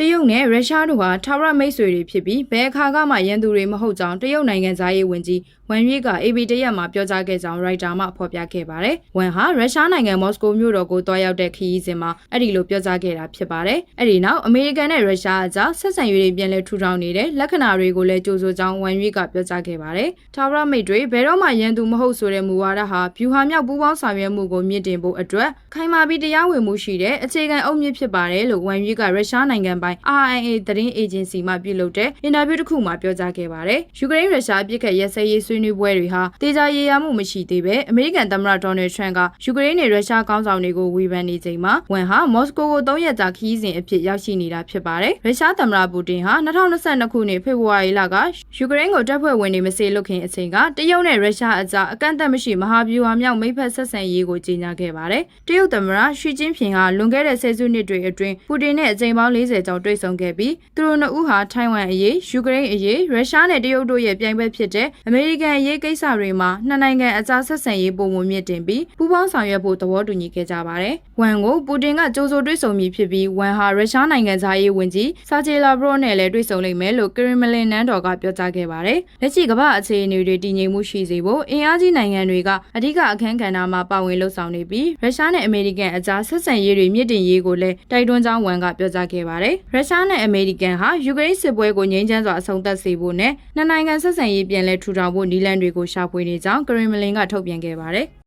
တရုတ်နဲ့ရုရှားတို့ဟာထာဝရမိတ်ဆွေတွေဖြစ်ပြီးဘယ်အခါမှရန်သူတွေမဟုတ်ကြောင်းတရုတ်နိုင်ငံသားရေးဝန်ကြီးဝမ်ရွေးက AB တရက်မှာပြောကြားခဲ့ကြောင်းရိုက်တာမှဖော်ပြခဲ့ပါတယ်။ဝမ်ဟာရုရှားနိုင်ငံမော်စကိုမြို့တော်ကိုတွားရောက်တဲ့ခရီးစဉ်မှာအဲ့ဒီလိုပြောကြားခဲ့တာဖြစ်ပါတယ်။အဲ့ဒီနောက်အမေရိကန်နဲ့ရုရှားအကြားဆက်ဆံရေးတွေပြန်လည်ထူထောင်နေတဲ့လက္ခဏာတွေကိုလည်းကြိုဆိုကြောင်းဝမ်ရွေးကပြောကြားခဲ့ပါတယ်။ထာဝရမိတ်တွေဘယ်တော့မှရန်သူမဟုတ်ဆိုတဲ့မူဝါဒဟာဗျူဟာမြောက်ပူးပေါင်းဆောင်ရွက်မှုကိုမြင့်တင်ဖို့အတွက်ခိုင်မာပြီးတရားဝင်မှုရှိတဲ့အခြေခံအုတ်မြစ်ဖြစ်ပါတယ်လို့ဝမ်ရွေးကရုရှားနိုင်ငံပိုင် RIA သတင်းအေဂျင်စီမှပြုလုပ်တဲ့အင်တာဗျူးတစ်ခုမှာပြောကြားခဲ့ပါတယ်။ယူကရိန်းရုရှားအပြစ်ခတ်ရက်စဲရေးဆွေးနွေးပွဲတွေဟာတေချာရေရာမှုမရှိသေးပဲအမေရိကန်သမ္မတဒေါ်နယ်ထရန့်ကယူကရိန်းနဲ့ရုရှားကောင်းဆောင်တွေကိုဝေဖန်နေချိန်မှာဝန်ဟာမော်စကိုကို၃ရက်ကြာခရီးစဉ်အဖြစ်ရောက်ရှိနေတာဖြစ်ပါတယ်။ရုရှားသမ္မတပူတင်ဟာ2022ခုနှစ်ဖေဖော်ဝါရီလကယူကရိန်းကိုတပ်ဖွဲ့ဝင်တွေမစေလွတ်ခင်အချိန်ကတရုတ်နဲ့ရုရှားအကြားအကန့်အသတ်မရှိမဟာဗျူဟာမြောက်မိတ်ဖက်ဆက်ဆံရေးကိုကြေညာခဲ့ပါတယ်။တရုတ်သမ္မတရှီကျင်းဖျင်ဟာလွန်ခဲ့တဲ့ဆယ်စုနှစ်တွေအတွင်းပူတင်နဲ့အကြိမ်ပေါင်း40ကျော်တွေ့ဆုံခဲ့ပြီးသူတို့နှစ်ဦးဟာထိုင်ဝမ်အရေးယူကရိန်းအရေးရုရှားနဲ့တရုတ်တို့ရဲ့ပြိုင်ဘက်ဖြစ်တဲ့အမေရိကန်အရေးကိစ္စတွေမှာနှစ်နိုင်ငံအကြားဆက်ဆံရေးပုံမှန်မြင့်တင်ပြီးပူးပေါင်းဆောင်ရွက်ဖို့သဘောတူညီခဲ့ကြပါတယ်။ဝမ်ကိုပူတင်ကကြိုးဆိုတွေ့ဆုံမည်ဖြစ်ပြီးဝမ်ဟာရုရှားနိုင်ငံသားရေးဝန်ကြီးဆာချေလာဘရိုနဲ့လည်းတွေ့ဆုံလိမ့်မယ်လို့ကရီမလင်နန်းတော်ကပြောကြားခဲ့ပါတယ်။လက်ရှိကမ္ဘာအခြေအနေတွေတည်ငြိမ်မှုရှိစေဖို့အင်အားကြီးနိုင်ငံတွေကအဓိကအခမ်းကဏ္ဍမှာပါဝင်လှုပ်ဆောင်နေပြီးရုရှားနဲ့အမေရိကန်အကြားဆက်ဆံရေးတွေမြင့်တင်ရေးကိုလည်းတိုက်တွန်းကြောင်းဝမ်ကပြောကြားခဲ့ပါတယ်။ရုရှားနဲ့အမေရိကန်ဟာယူကရိန်းစစ်ပွဲကိုငြိမ်းချမ်းစွာအဆုံးသတ်စေဖို့နဲ့နှစ်နိုင်ငံဆက်ဆံရေးပြန်လည်ထူထောင်ဖို့နည်းလမ်းတွေကိုရှာဖွေနေကြောင်းကရီမလင်ကထုတ်ပြန်ခဲ့ပါတယ်။